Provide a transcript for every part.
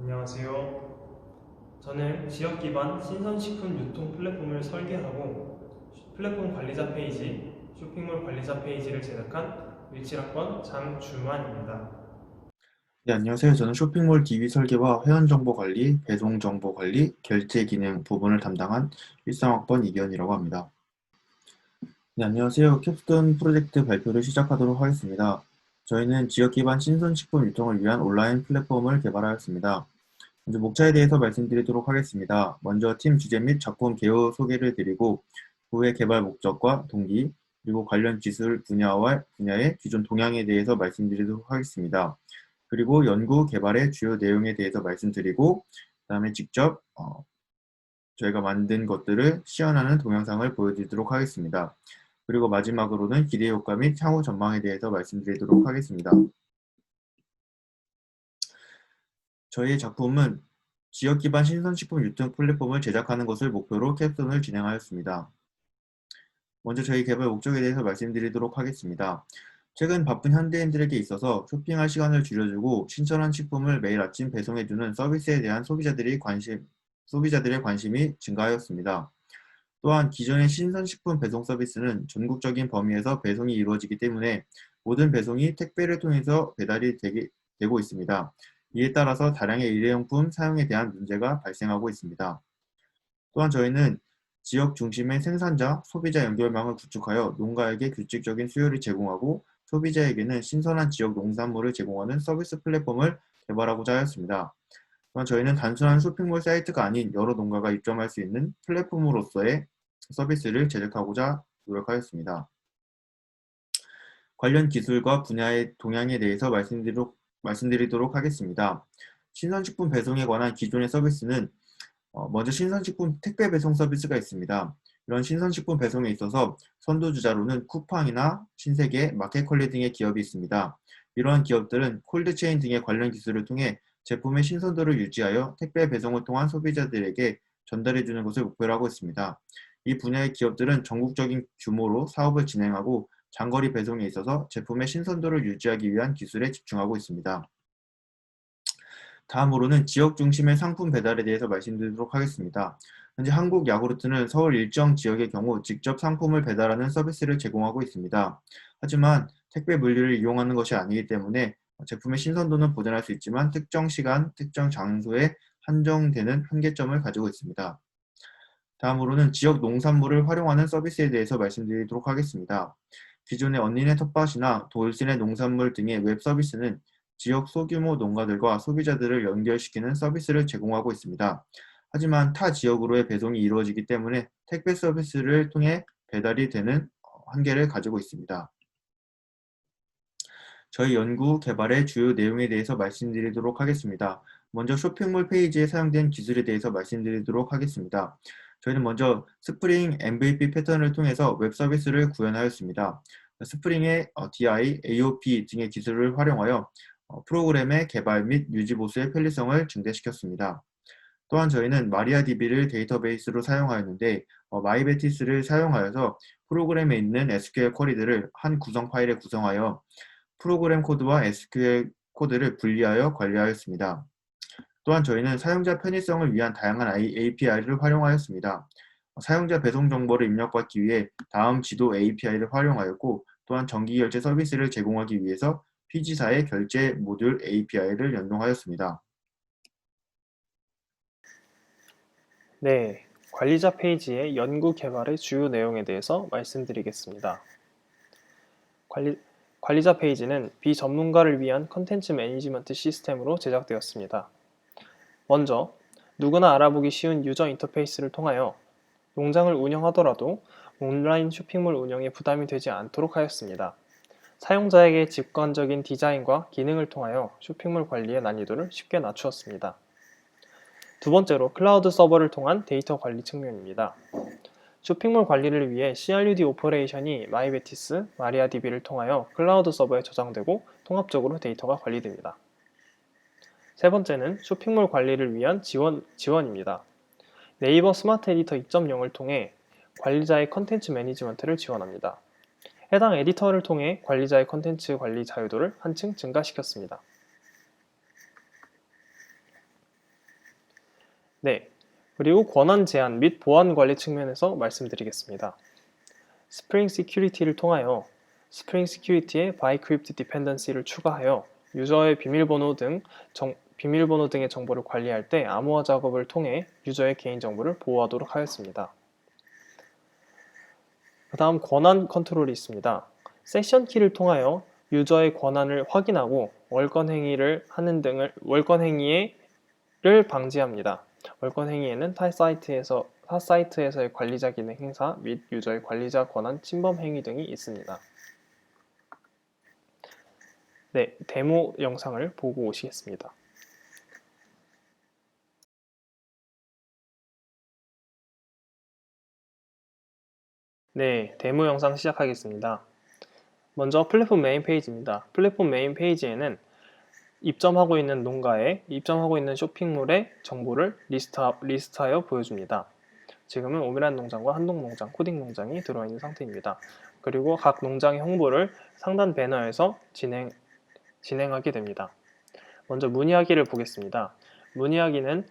안녕하세요. 저는 지역 기반 신선식품 유통 플랫폼을 설계하고 플랫폼 관리자 페이지, 쇼핑몰 관리자 페이지를 제작한 17학번 장주만입니다. 네, 안녕하세요. 저는 쇼핑몰 DB 설계와 회원 정보 관리, 배송 정보 관리, 결제 기능 부분을 담당한 13학번 이기현이라고 합니다. 네, 안녕하세요. 캡스톤 프로젝트 발표를 시작하도록 하겠습니다. 저희는 지역 기반 신선식품 유통을 위한 온라인 플랫폼을 개발하였습니다. 먼저 목차에 대해서 말씀드리도록 하겠습니다. 먼저 팀 주제 및 작품 개요 소개를 드리고 후에 개발 목적과 동기, 그리고 관련 기술 분야와 분야의 기존 동향에 대해서 말씀드리도록 하겠습니다. 그리고 연구 개발의 주요 내용에 대해서 말씀드리고 그다음에 직접 어, 저희가 만든 것들을 시연하는 동영상을 보여드리도록 하겠습니다. 그리고 마지막으로는 기대 효과 및 향후 전망에 대해서 말씀드리도록 하겠습니다. 저희의 작품은 지역 기반 신선식품 유통 플랫폼을 제작하는 것을 목표로 캡톤을 진행하였습니다. 먼저 저희 개발 목적에 대해서 말씀드리도록 하겠습니다. 최근 바쁜 현대인들에게 있어서 쇼핑할 시간을 줄여주고 신선한 식품을 매일 아침 배송해주는 서비스에 대한 소비자들이 관심, 소비자들의 관심이 증가하였습니다. 또한 기존의 신선식품 배송 서비스는 전국적인 범위에서 배송이 이루어지기 때문에 모든 배송이 택배를 통해서 배달이 되게, 되고 있습니다. 이에 따라서 다량의 일회용품 사용에 대한 문제가 발생하고 있습니다. 또한 저희는 지역 중심의 생산자, 소비자 연결망을 구축하여 농가에게 규칙적인 수요를 제공하고 소비자에게는 신선한 지역 농산물을 제공하는 서비스 플랫폼을 개발하고자 하였습니다. 또한 저희는 단순한 쇼핑몰 사이트가 아닌 여러 농가가 입점할 수 있는 플랫폼으로서의 서비스를 제작하고자 노력하였습니다. 관련 기술과 분야의 동향에 대해서 말씀드리도록, 말씀드리도록 하겠습니다. 신선식품 배송에 관한 기존의 서비스는 어, 먼저 신선식품 택배 배송 서비스가 있습니다. 이런 신선식품 배송에 있어서 선두주자로는 쿠팡이나 신세계, 마켓컬리 등의 기업이 있습니다. 이러한 기업들은 콜드체인 등의 관련 기술을 통해 제품의 신선도를 유지하여 택배 배송을 통한 소비자들에게 전달해 주는 것을 목표로 하고 있습니다. 이 분야의 기업들은 전국적인 규모로 사업을 진행하고 장거리 배송에 있어서 제품의 신선도를 유지하기 위한 기술에 집중하고 있습니다. 다음으로는 지역 중심의 상품 배달에 대해서 말씀드리도록 하겠습니다. 현재 한국 야구르트는 서울 일정 지역의 경우 직접 상품을 배달하는 서비스를 제공하고 있습니다. 하지만 택배 물류를 이용하는 것이 아니기 때문에 제품의 신선도는 보존할 수 있지만 특정 시간, 특정 장소에 한정되는 한계점을 가지고 있습니다. 다음으로는 지역 농산물을 활용하는 서비스에 대해서 말씀드리도록 하겠습니다. 기존의 언니네 텃밭이나 돌신의 농산물 등의 웹 서비스는 지역 소규모 농가들과 소비자들을 연결시키는 서비스를 제공하고 있습니다. 하지만 타 지역으로의 배송이 이루어지기 때문에 택배 서비스를 통해 배달이 되는 한계를 가지고 있습니다. 저희 연구 개발의 주요 내용에 대해서 말씀드리도록 하겠습니다. 먼저 쇼핑몰 페이지에 사용된 기술에 대해서 말씀드리도록 하겠습니다. 저희는 먼저 스프링 MVP 패턴을 통해서 웹 서비스를 구현하였습니다. 스프링의 DI, AOP 등의 기술을 활용하여 어, 프로그램의 개발 및 유지 보수의 편리성을 증대시켰습니다. 또한 저희는 마리아DB를 데이터베이스로 사용하였는데 어, 마이베티스를 사용하여서 프로그램에 있는 SQL 쿼리들을 한 구성 파일에 구성하여 프로그램 코드와 SQL 코드를 분리하여 관리하였습니다. 또한 저희는 사용자 편의성을 위한 다양한 API를 활용하였습니다. 사용자 배송 정보를 입력받기 위해 다음 지도 API를 활용하였고 또한 정기결제 서비스를 제공하기 위해서 피지사의 결제 모듈 API를 연동하였습니다. 네, 관리자 페이지의 연구 개발의 주요 내용에 대해서 말씀드리겠습니다. 관리, 관리자 페이지는 비전문가를 위한 컨텐츠 매니지먼트 시스템으로 제작되었습니다. 먼저 누구나 알아보기 쉬운 유저 인터페이스를 통하여 농장을 운영하더라도 온라인 쇼핑몰 운영에 부담이 되지 않도록 하였습니다. 사용자에게 직관적인 디자인과 기능을 통하여 쇼핑몰 관리의 난이도를 쉽게 낮추었습니다. 두 번째로 클라우드 서버를 통한 데이터 관리 측면입니다. 쇼핑몰 관리를 위해 CRUD 오퍼레이션이 마이베티스, 마리아DB를 통하여 클라우드 서버에 저장되고 통합적으로 데이터가 관리됩니다. 세 번째는 쇼핑몰 관리를 위한 지원, 지원입니다. 네이버 스마트 에디터 2.0을 통해 관리자의 컨텐츠 매니지먼트를 지원합니다. 해당 에디터를 통해 관리자의 컨텐츠 관리 자유도를 한층 증가시켰습니다. 네. 그리고 권한 제한 및 보안 관리 측면에서 말씀드리겠습니다. 스프링 시큐리티를 통하여 스프링 시큐리티에 바이크립트 디펜던시를 추가하여 유저의 비밀번호 등 정- 비밀번호 등의 정보를 관리할 때 암호화 작업을 통해 유저의 개인 정보를 보호하도록 하였습니다. 그 다음 권한 컨트롤이 있습니다. 세션 키를 통하여 유저의 권한을 확인하고 월권 행위를 하는 등을 월권 행위를 방지합니다. 월권 행위에는 타 사이트에서 타 사이트에서의 관리자 기능 행사 및 유저의 관리자 권한 침범 행위 등이 있습니다. 네, 데모 영상을 보고 오시겠습니다. 네, 데모 영상 시작하겠습니다. 먼저 플랫폼 메인 페이지입니다. 플랫폼 메인 페이지에는 입점하고 있는 농가에 입점하고 있는 쇼핑몰의 정보를 리스트하, 리스트하여 보여줍니다. 지금은 오미란 농장과 한동 농장, 코딩 농장이 들어와 있는 상태입니다. 그리고 각 농장의 홍보를 상단 배너에서 진행, 진행하게 됩니다. 먼저 문의하기를 보겠습니다. 문의하기는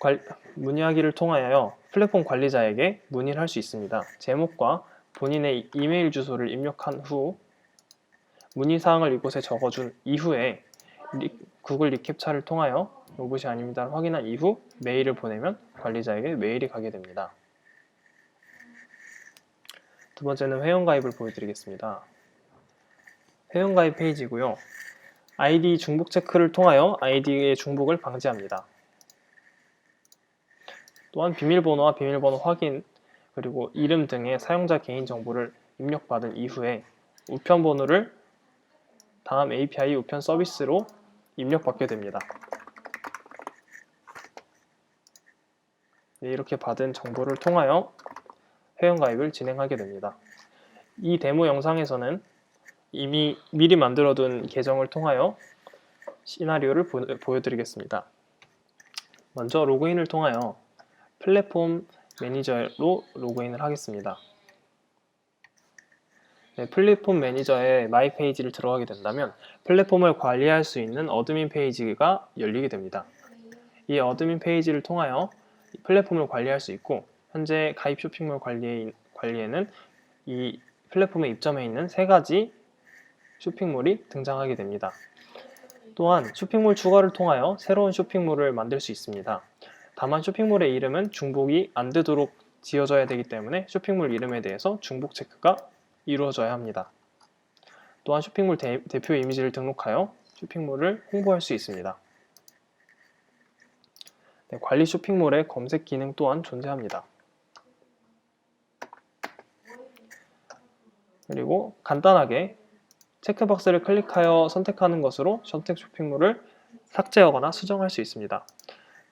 관- 문의하기를 통하여 플랫폼 관리자에게 문의를 할 수 있습니다. 제목과 본인의 이메일 주소를 입력한 후 문의 사항을 이곳에 적어준 이후에 리- 구글 리캡차를 통하여 로봇이 아닙니다를 확인한 이후 메일을 보내면 관리자에게 메일이 가게 됩니다. 두 번째는 회원가입을 보여드리겠습니다. 회원가입 페이지고요. 아이디 중복 체크를 통하여 아이디의 중복을 방지합니다. 또한 비밀번호와 비밀번호 확인 그리고 이름 등의 사용자 개인 정보를 입력받은 이후에 우편 번호를 다음 API 우편 서비스로 입력받게 됩니다. 네, 이렇게 받은 정보를 통하여 회원가입을 진행하게 됩니다. 이 데모 영상에서는 이미 미리 만들어둔 계정을 통하여 시나리오를 보, 보여드리겠습니다. 먼저 로그인을 통하여 플랫폼 매니저로 로그인을 하겠습니다. 네, 플랫폼 매니저의 마이 페이지를 들어가게 된다면 플랫폼을 관리할 수 있는 어드민 페이지가 열리게 됩니다. 이 어드민 페이지를 통하여 플랫폼을 관리할 수 있고 현재 가입 쇼핑몰 관리에, 관리에는 이 플랫폼에 입점해 있는 세 가지 쇼핑몰이 등장하게 됩니다. 또한 쇼핑몰 추가를 통하여 새로운 쇼핑몰을 만들 수 있습니다. 다만 쇼핑몰의 이름은 중복이 안 되도록 지어져야 되기 때문에 쇼핑몰 이름에 대해서 중복 체크가 이루어져야 합니다. 또한 쇼핑몰 대, 표 이미지를 등록하여 쇼핑몰을 홍보할 수 있습니다. 네, 관리 쇼핑몰의 검색 기능 또한 존재합니다. 그리고 간단하게 체크박스를 클릭하여 선택하는 것으로 선택 쇼핑몰을 삭제하거나 수정할 수 있습니다.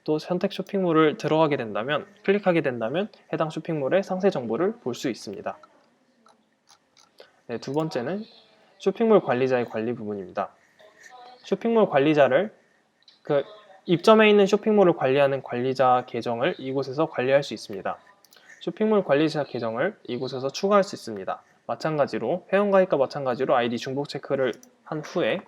또 선택 쇼핑몰을 들어가게 된다면 클릭하게 된다면 해당 쇼핑몰의 상세 정보를 볼 수 있습니다. 네, 두 번째는 쇼핑몰 관리자의 관리 부분입니다. 쇼핑몰 관리자를 그 입점해 있는 쇼핑몰을 관리하는 관리자 계정을 이곳에서 관리할 수 있습니다. 쇼핑몰 관리자 계정을 이곳에서 추가할 수 있습니다. 마찬가지로 회원가입과 마찬가지로 아이디 중복 체크를 한 후에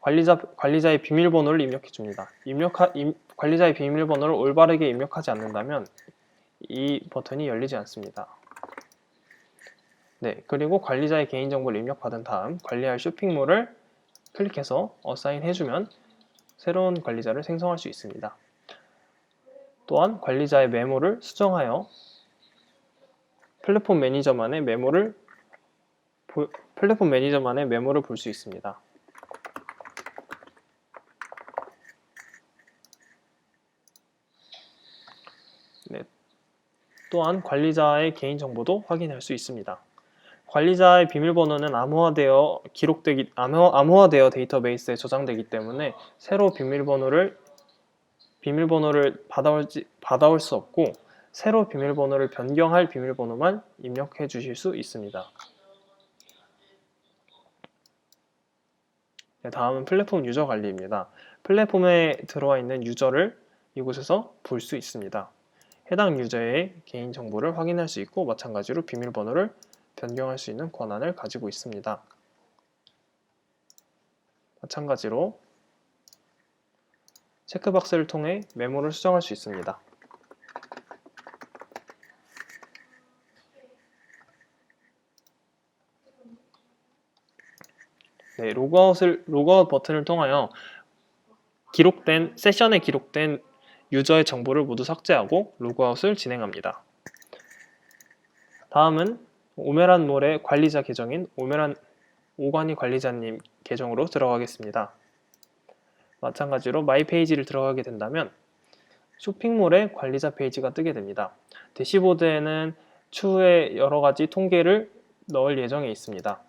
관리자, 관리자의 비밀번호를 입력해 줍니다. 입력하, 임- 관리자의 비밀번호를 올바르게 입력하지 않는다면 이 버튼이 열리지 않습니다. 네, 그리고 관리자의 개인정보를 입력받은 다음 관리할 쇼핑몰을 클릭해서 어사인 해주면 새로운 관리자를 생성할 수 있습니다. 또한 관리자의 메모를 수정하여 플랫폼 매니저만의 메모를 보- 플랫폼 매니저만의 메모를 볼 수 있습니다. 네. 또한 관리자의 개인 정보도 확인할 수 있습니다. 관리자의 비밀번호는 암호화되어 기록되기 암호, 암호화되어 데이터베이스에 저장되기 때문에 새로 비밀번호를 비밀번호를 받아올지, 받아올 수 없고 새로 비밀번호를 변경할 비밀번호만 입력해 주실 수 있습니다. 네, 다음은 플랫폼 유저 관리입니다. 플랫폼에 들어와 있는 유저를 이곳에서 볼 수 있습니다. 해당 유저의 개인 정보를 확인할 수 있고 마찬가지로 비밀번호를 변경할 수 있는 권한을 가지고 있습니다. 마찬가지로 체크박스를 통해 메모를 수정할 수 있습니다. 네, 로그아웃을 로그아웃 버튼을 통하여 기록된 세션에 기록된 유저의 정보를 모두 삭제하고 로그아웃을 진행합니다. 다음은 오메란 몰의 관리자 계정인 오메란 오관이 관리자님 계정으로 들어가겠습니다. 마찬가지로 마이 페이지를 들어가게 된다면 쇼핑몰의 관리자 페이지가 뜨게 됩니다. 대시보드에는 추후에 여러 가지 통계를 넣을 예정에 있습니다.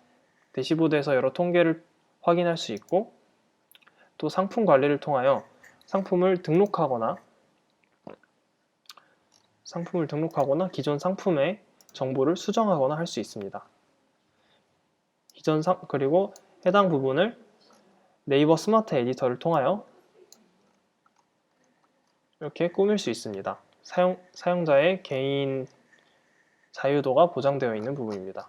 대시보드에서 여러 통계를 확인할 수 있고 또 상품 관리를 통하여 상품을 등록하거나 상품을 등록하거나 기존 상품의 정보를 수정하거나 할 수 있습니다. 기존 상 그리고 해당 부분을 네이버 스마트 에디터를 통하여 이렇게 꾸밀 수 있습니다. 사용, 사용자의 개인 자유도가 보장되어 있는 부분입니다.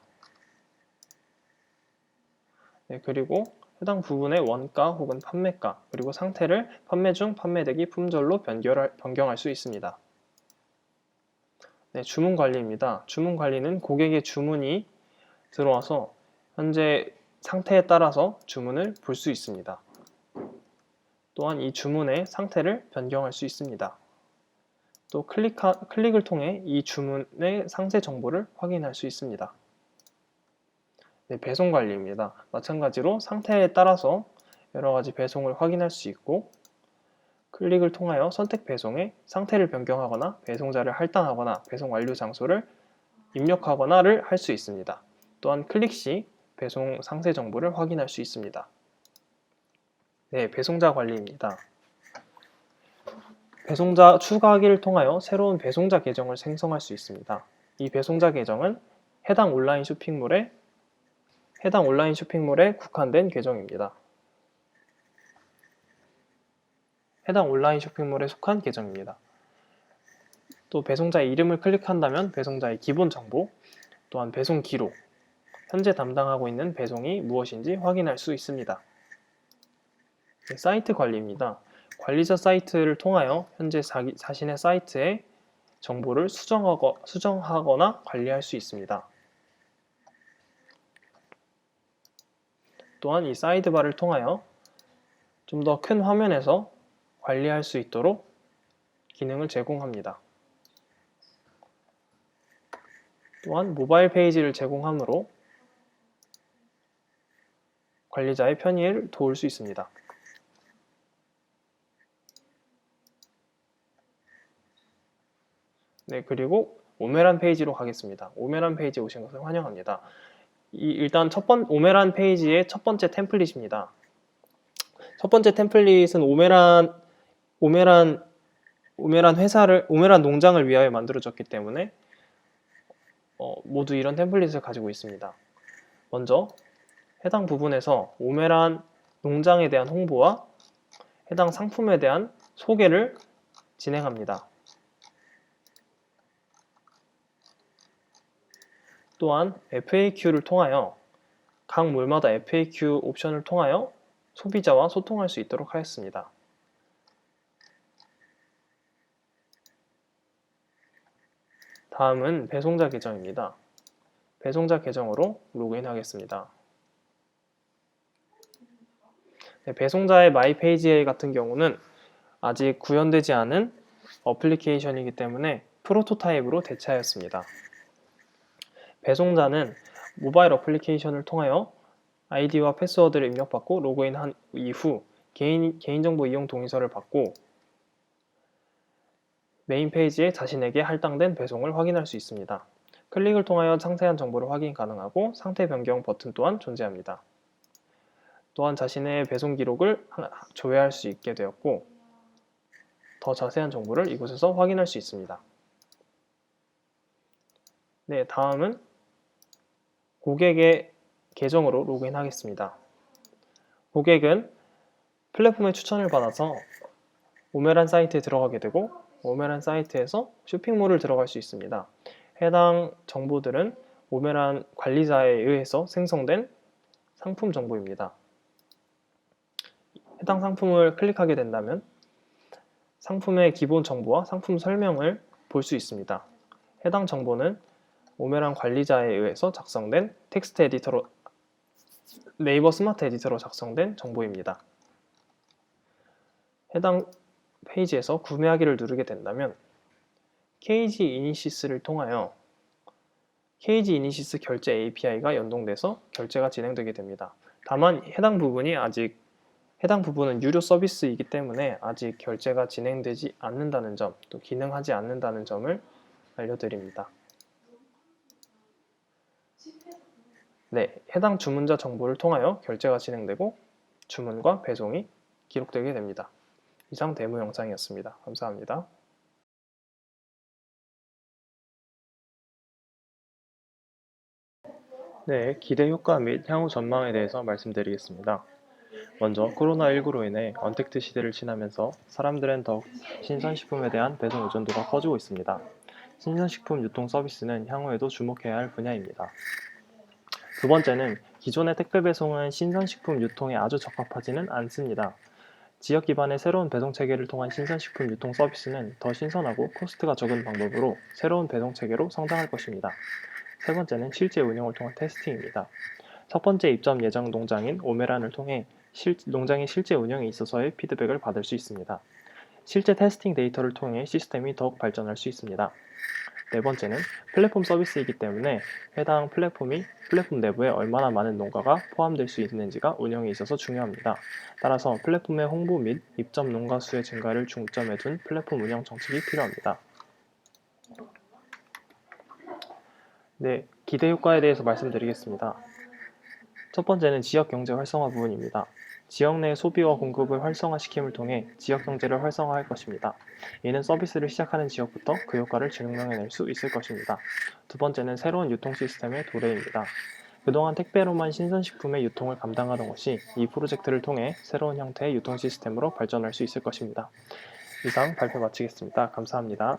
네, 그리고 해당 부분의 원가 혹은 판매가 그리고 상태를 판매 중, 판매대기, 품절로 변결할, 변경할 수 있습니다. 네, 주문 관리입니다. 주문 관리는 고객의 주문이 들어와서 현재 상태에 따라서 주문을 볼 수 있습니다. 또한 이 주문의 상태를 변경할 수 있습니다. 또 클릭하, 클릭을 통해 이 주문의 상세 정보를 확인할 수 있습니다. 네, 배송 관리입니다. 마찬가지로 상태에 따라서 여러 가지 배송을 확인할 수 있고 클릭을 통하여 선택 배송의 상태를 변경하거나 배송자를 할당하거나 배송 완료 장소를 입력하거나를 할 수 있습니다. 또한 클릭 시 배송 상세 정보를 확인할 수 있습니다. 네, 배송자 관리입니다. 배송자 추가하기를 통하여 새로운 배송자 계정을 생성할 수 있습니다. 이 배송자 계정은 해당 온라인 쇼핑몰에 해당 온라인 쇼핑몰에 국한된 계정입니다. 해당 온라인 쇼핑몰에 속한 계정입니다. 또 배송자의 이름을 클릭한다면 배송자의 기본 정보, 또한 배송 기록, 현재 담당하고 있는 배송이 무엇인지 확인할 수 있습니다. 네, 사이트 관리입니다. 관리자 사이트를 통하여 현재 자신의 사이트에 정보를 수정하거, 수정하거나 관리할 수 있습니다. 또한 이 사이드바를 통하여 좀 더 큰 화면에서 관리할 수 있도록 기능을 제공합니다. 또한 모바일 페이지를 제공하므로 관리자의 편의를 도울 수 있습니다. 네, 그리고 오메란 페이지로 가겠습니다. 오메란 페이지에 오신 것을 환영합니다. 이, 일단 첫 번, 오메란 페이지의 첫 번째 템플릿입니다. 첫 번째 템플릿은 오메란, 오메란, 오메란 회사를, 오메란 농장을 위하여 만들어졌기 때문에 어, 모두 이런 템플릿을 가지고 있습니다. 먼저 해당 부분에서 오메란 농장에 대한 홍보와 해당 상품에 대한 소개를 진행합니다. 또한 FAQ를 통하여 각 몰마다 FAQ 옵션을 통하여 소비자와 소통할 수 있도록 하였습니다. 다음은 배송자 계정입니다. 배송자 계정으로 로그인하겠습니다. 네, 배송자의 마이 페이지 같은 경우는 아직 구현되지 않은 어플리케이션이기 때문에 프로토타입으로 대체하였습니다. 배송자는 모바일 어플리케이션을 통하여 아이디와 패스워드를 입력받고 로그인한 이후 개인, 개인정보 이용 동의서를 받고 메인 페이지에 자신에게 할당된 배송을 확인할 수 있습니다. 클릭을 통하여 상세한 정보를 확인 가능하고 상태 변경 버튼 또한 존재합니다. 또한 자신의 배송 기록을 조회할 수 있게 되었고 더 자세한 정보를 이곳에서 확인할 수 있습니다. 네, 다음은 고객의 계정으로 로그인하겠습니다. 고객은 플랫폼의 추천을 받아서 오메란 사이트에 들어가게 되고 오메란 사이트에서 쇼핑몰을 들어갈 수 있습니다. 해당 정보들은 오메란 관리자에 의해서 생성된 상품 정보입니다. 해당 상품을 클릭하게 된다면 상품의 기본 정보와 상품 설명을 볼 수 있습니다. 해당 정보는 오메란 관리자에 의해서 작성된 텍스트 에디터로 네이버 스마트 에디터로 작성된 정보입니다. 해당 페이지에서 구매하기를 누르게 된다면 KG 이니시스를 통하여 KG 이니시스 결제 API가 연동돼서 결제가 진행되게 됩니다. 다만 해당 부분이 아직 해당 부분은 유료 서비스이기 때문에 아직 결제가 진행되지 않는다는 점, 또 기능하지 않는다는 점을 알려드립니다. 네, 해당 주문자 정보를 통하여 결제가 진행되고 주문과 배송이 기록되게 됩니다. 이상 데모 영상이었습니다. 감사합니다. 네, 기대 효과 및 향후 전망에 대해서 말씀드리겠습니다. 먼저 코로나19로 인해 언택트 시대를 지나면서 사람들은 더욱 신선식품에 대한 배송 의존도가 커지고 있습니다. 신선식품 유통 서비스는 향후에도 주목해야 할 분야입니다. 두 번째는 기존의 택배 배송은 신선식품 유통에 아주 적합하지는 않습니다. 지역 기반의 새로운 배송 체계를 통한 신선식품 유통 서비스는 더 신선하고 코스트가 적은 방법으로 새로운 배송 체계로 성장할 것입니다. 세 번째는 실제 운영을 통한 테스팅입니다. 첫 번째 입점 예정 농장인 오메란을 통해 실- 농장의 실제 운영에 있어서의 피드백을 받을 수 있습니다. 실제 테스팅 데이터를 통해 시스템이 더욱 발전할 수 있습니다. 네 번째는 플랫폼 서비스이기 때문에 해당 플랫폼이 플랫폼 내부에 얼마나 많은 농가가 포함될 수 있는지가 운영에 있어서 중요합니다. 따라서 플랫폼의 홍보 및 입점 농가 수의 증가를 중점에 둔 플랫폼 운영 정책이 필요합니다. 네, 기대 효과에 대해서 말씀드리겠습니다. 첫 번째는 지역 경제 활성화 부분입니다. 지역 내 소비와 공급을 활성화시킴을 통해 지역 경제를 활성화할 것입니다. 이는 서비스를 시작하는 지역부터 그 효과를 증명해낼 수 있을 것입니다. 두 번째는 새로운 유통 시스템의 도래입니다. 그동안 택배로만 신선식품의 유통을 감당하던 것이 이 프로젝트를 통해 새로운 형태의 유통 시스템으로 발전할 수 있을 것입니다. 이상 발표 마치겠습니다. 감사합니다.